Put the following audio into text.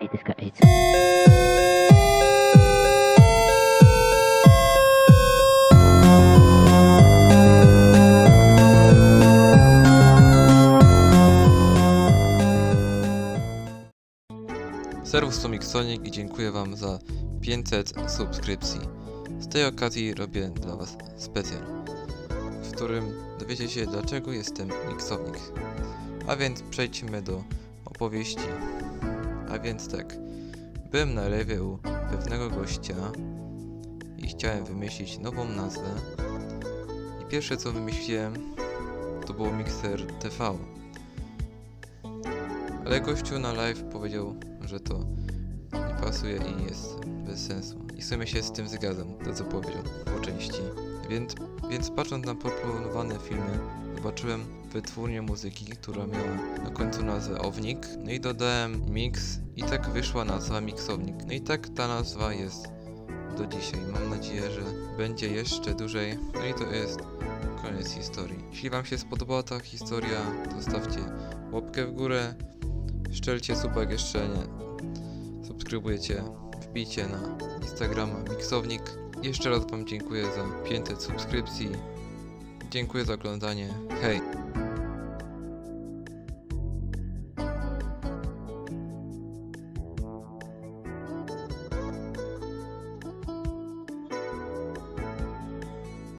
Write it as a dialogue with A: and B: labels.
A: Idyska AIDS.
B: Serwus to Mixonic i dziękuję Wam za 500 subskrypcji. Z tej okazji robię dla Was specjal, w którym dowiecie się dlaczego jestem Mixownik. A więc przejdźmy do opowieści. A więc tak, byłem na lewie u pewnego gościa i chciałem wymyślić nową nazwę. I pierwsze co wymyśliłem to było Mixer TV. Ale gościu na live powiedział, że to nie pasuje i jest bez sensu. I w sumie się z tym zgadzam, to co powiedział po części. Więc, więc patrząc na proponowane filmy, zobaczyłem wytwórnię muzyki, która miała na końcu nazwę Ownik. No i dodałem mix i tak wyszła nazwa Mixownik. No i tak ta nazwa jest do dzisiaj. Mam nadzieję, że będzie jeszcze dłużej. No i to jest koniec historii. Jeśli wam się spodobała ta historia, to stawcie łapkę w górę, Szczelcie suba jeszcze nie subskrybujecie. Wbijcie na Instagrama Mixownik. Jeszcze raz Wam dziękuję za 500 subskrypcji. Dziękuję za oglądanie. Hej!